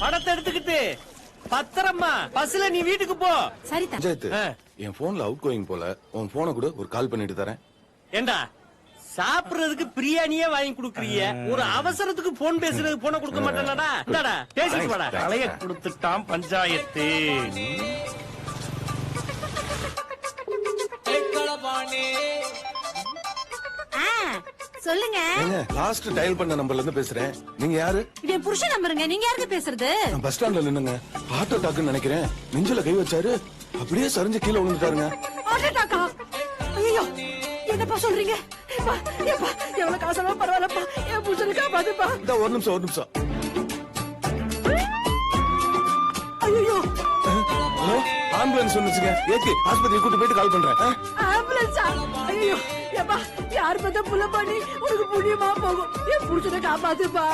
படத்தை எடுத்துக்கிட்டு. பத்திரமா பஸ்ல நீ வீட்டுக்கு போ. சரிதா. பஞ்சாயத்து. என் போன்ல அவுட் கோயிங் போல. உன் போனை கூட ஒரு கால் பண்ணிட்டு தரேன். ஏண்டா சாப்பிடுறதுக்கு பிரியாணியே வாங்கி கொடுக்குறீங்க. ஒரு அவசரத்துக்கு போன் பேசுறதுக்கு போன கொடுக்க மாட்டேன்டா பேசிட்டு வாடா. தலைய. கொடுத்துட்டான் பஞ்சாயத்து. சொல்லுங்க. லாஸ்ட் டயல் பண்ண நம்பர்ல இருந்து பேசுறேன். நீங்க யாரு? இது என் புருஷன் நம்பருங்க நீங்க யாருக்கு பேசுறது? நான் பஸ் ஸ்டாண்ட்ல நின்னுங்க. ஹார்ட் அட்டாக்னு நினைக்கிறேன். நெஞ்சில கை வச்சாரு. அப்படியே சரிஞ்சு கீழே விழுந்துட்டாருங்க. ஹார்ட் அட்டாக்கா ஐயோ என்னப்பா சொல்றீங்க? எவ்வளவு காசாலும் பரவாயில்லப்பா. என் புருஷனுக்கா பாத்துப்பா இந்த ஒரு நிமிஷம் ஒரு நிமிஷம். ஐயோ ஹலோ? ஆம்புலன்ஸ் வந்துச்சுங்க ஏத்தி ஆஸ்பத்திரி கூட்டு போயிட்டு கால் பண்றேன்? ஆம்புலன்ஸா? ஐயோ ஏப்பா யார் பார்த்தா புள்ள பண்ணி உனக்கு புண்ணியமா போகும். என் புருஷனை காப்பாத்துப்பா?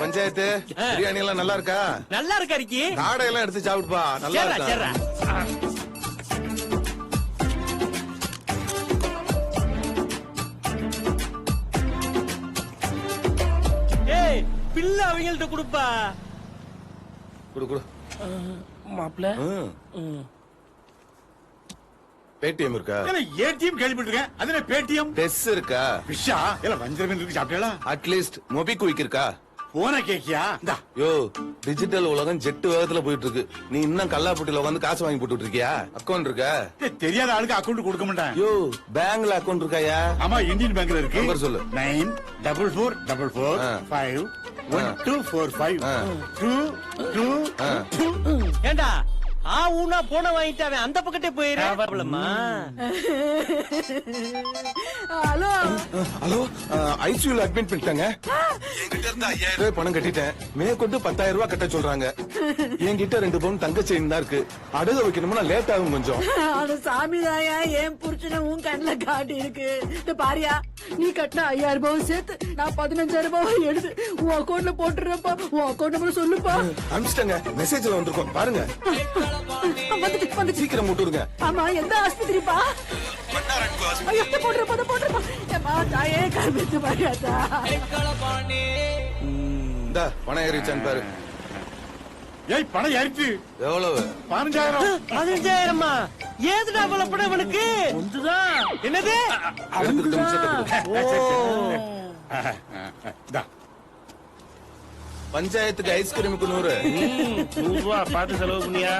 பஞ்சாயத்து? பிரியாணி எல்லாம் நல்லா இருக்கா? நல்லா இருக்கா இருக்கி காடை எல்லாம் எடுத்து சாப்பிடுப்பா நல்லா இருக்கா? பிள்ளை அவங்கள்ட்ட கொடுப்பா. குடு குடு. மாப்பிள்ள. ம். பேடிஎம் இருக்கா? ஏடிஎம் கேள்விப்பட்டிருக்கேன். அது என்ன பேடிஎம்? டெஸ் இருக்கா? விஷா? இல்ல வஞ்சர மீன் இருக்கு சாப்பிட்டா அட்லீஸ்ட் மொபிக்விக் இருக்கா? போன கேக்கியா? இந்தா. யோ டிஜிட்டல் உலகம் ஜெட்டு வேகத்துல போயிட்டு இருக்கு நீ இன்னும் கல்லாப்பட்டில உட்காந்து காசு வாங்கி போட்டுட்டு இருக்கியா? அக்கௌண்ட் இருக்கா? தெரியாத ஆளுக்கு அக்கௌண்ட் கொடுக்க மாட்டேன். யோ பேங்க்ல அக்கௌண்ட் இருக்காயா? ஆமா இந்தியன் பேங்க்ல இருக்கு. நம்பர் சொல்லு. Nine double four double four. Five one. Two four five ஆ. டூ டூ ஆ. ஏண்டா? ஆ ஊனா போன வாங்கிட்டாவே அந்த பக்கத்தே போயிடுமா ஹலோ. ஹலோ ஐசியூல அட்மிட் பண்ணிட்டாங்க. என்கிட்ட இருந்து ஐயாயிரம் ரூபாய் பணம் கட்டிட்டேன். மேற்கொண்டு பத்தாயிரம் ரூபாய் கட்ட சொல்றாங்க. என்கிட்ட ரெண்டு பவுன் தங்க செயின் தான் இருக்கு. அடகு வைக்கணும்னா லேட் ஆகும் கொஞ்சம். அந்த சாமிதாயா என் புருஷனை உன் கண்ணுல காட்டி இருக்கு பாரியா? நீ கட்டின ஐயாயிரம் ரூபாய் சேர்த்து நான் பதினஞ்சாயிரம் ரூபாய் எடுத்து உன் அக்கௌண்ட்ல போட்டுறப்பா உன் அக்கௌண்ட் நம்பர் சொல்லுப்பா. அனுப்பிச்சிட்டாங்க. மெசேஜ்ல வந்திருக்கோம். பாருங்க. வந்துட்டு வந்துட்டு. சீக்கிரம் விட்டுருங்க ஆமா எந்த ஆஸ்பத்திரிப்பா? போட்டுருப்பா போட்டுருப்பா ஏப்பா தாயே கருத்து பாரியாத்தா இந்த பணம் ஏறிச்சான்னு பாரு. ஏய் பணம் ஏறிச்சு எவ்வளவு பதினஞ்சாயிரம் பதினஞ்சாயிரமா ஏதுடா அவ்வளவு படம் இவனுக்கு ஒன்றுதான் என்னது பஞ்சாயத்துக்கு ஐஸ்கிரீமுக்கு நூறு நூறு ரூபா பார்த்து செலவு பண்ணியா